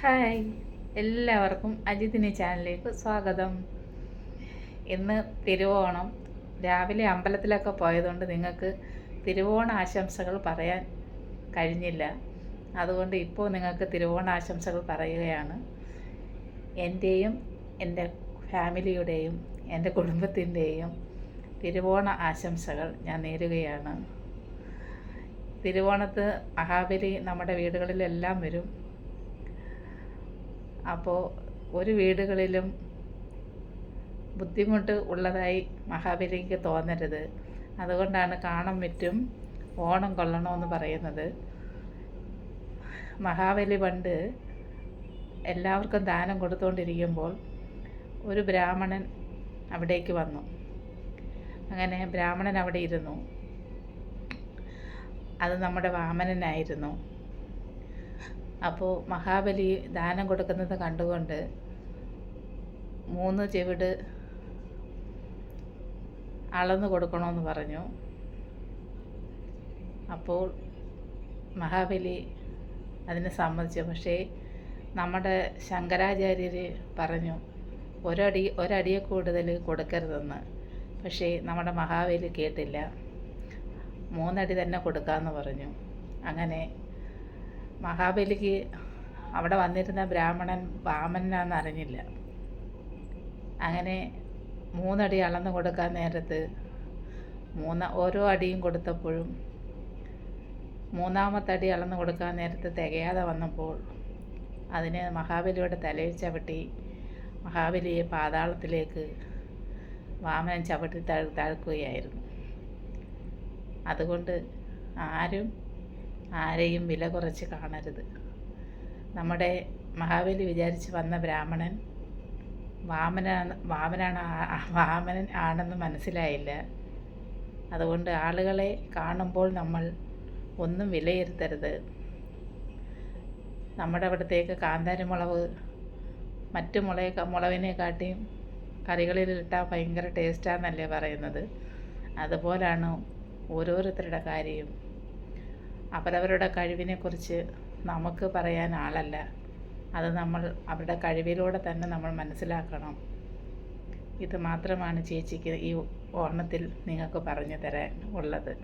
Hi. എല്ലാവർക്കും അജിതിനി ചാനലിലേക്ക് സ്വാഗതം. ഇന്ന് തിരുവോണം. രാവിലെ അമ്പലത്തിലൊക്കെ പോയതുകൊണ്ട് നിങ്ങൾക്ക് തിരുവോണ ആശംസകൾ പറയാൻ കഴിഞ്ഞില്ല. അതുകൊണ്ട് ഇപ്പോൾ നിങ്ങൾക്ക് തിരുവോണ ആശംസകൾ പറയുകയാണ്. എന്റെയും എന്റെ ഫാമിലിയുടെയും എന്റെ കുടുംബത്തിന്റെയും തിരുവോണ ആശംസകൾ ഞാൻ നേരുകയാണ്. തിരുവോണത്ത് മഹാബലി നമ്മുടെ വീടുകളിലെല്ലാം വരും. അപ്പോൾ ഒരു വീടുകളിലും ബുദ്ധിമുട്ട് ഉള്ളതായി മഹാബലിക്ക് തോന്നരുത്. അതുകൊണ്ടാണ് കാണം വിറ്റും ഓണം കൊള്ളണമെന്ന് പറയുന്നത്. മഹാബലി പണ്ട് എല്ലാവർക്കും ദാനം കൊടുത്തുകൊണ്ടിരിക്കുമ്പോൾ ഒരു ബ്രാഹ്മണൻ അവിടേക്ക് വന്നു. അങ്ങനെ ബ്രാഹ്മണൻ അവിടെ ഇരുന്നു. അത് നമ്മുടെ വാമനനായിരുന്നു. അപ്പോൾ മഹാബലി ദാനം കൊടുക്കുന്നത് കണ്ടുകൊണ്ട് മൂന്ന് ചെവിട് അളന്ന് കൊടുക്കണമെന്ന് പറഞ്ഞു. അപ്പോൾ മഹാബലി അതിനെ സമ്മതിച്ചു. പക്ഷേ നമ്മുടെ ശങ്കരാചാര്യർ പറഞ്ഞു ഒരടി ഒരടിയെ കൂടുതൽ കൊടുക്കരുതെന്ന്. പക്ഷേ നമ്മുടെ മഹാബലി കേട്ടില്ല. മൂന്നടി തന്നെ കൊടുക്കാമെന്ന് പറഞ്ഞു. അങ്ങനെ മഹാബലിക്ക് അവിടെ വന്നിരുന്ന ബ്രാഹ്മണൻ വാമനാന്ന് അറിഞ്ഞില്ല. അങ്ങനെ മൂന്നടി അളന്ന് കൊടുക്കാൻ നേരത്ത് മൂന്ന ഓരോ അടിയും കൊടുത്തപ്പോഴും മൂന്നാമത്തെ അടി അളന്ന് കൊടുക്കാൻ നേരത്ത് തികയാതെ വന്നപ്പോൾ അതിന് മഹാബലിയുടെ തലയിൽ ചവിട്ടി മഹാബലിയെ പാതാളത്തിലേക്ക് വാമനൻ ചവിട്ടി താഴ് താഴ്ക്കുകയായിരുന്നു. അതുകൊണ്ട് ആരും ആരെയും വില കുറച്ച് കാണരുത്. നമ്മുടെ മഹാബലി വിചാരിച്ച് വന്ന ബ്രാഹ്മണൻ വാമന വാമനാണ് വാമനൻ ആണെന്ന് മനസ്സിലായില്ല. അതുകൊണ്ട് ആളുകളെ കാണുമ്പോൾ നമ്മൾ ഒന്നും വിലയിരുത്തരുത്. നമ്മുടെ അവിടത്തേക്ക് കാന്താരിമുളക് മറ്റു മുളയെ മുളകിനെക്കാട്ടിയും കറികളിൽ ഇട്ടാൽ ഭയങ്കര ടേസ്റ്റാന്നല്ലേ പറയുന്നത്. അതുപോലാണ് ഓരോരുത്തരുടെ കാര്യവും. അവരവരുടെ കഴിവിനെക്കുറിച്ച് നമുക്ക് പറയാൻ ആളല്ല. അത് നമ്മൾ അവരുടെ കഴിവിലൂടെ തന്നെ നമ്മൾ മനസ്സിലാക്കണം. ഇത് മാത്രമാണ് ചേച്ചിക്ക് ഈ ഓണത്തിൽ നിങ്ങൾക്ക് പറഞ്ഞു തരാൻ ഉള്ളത്.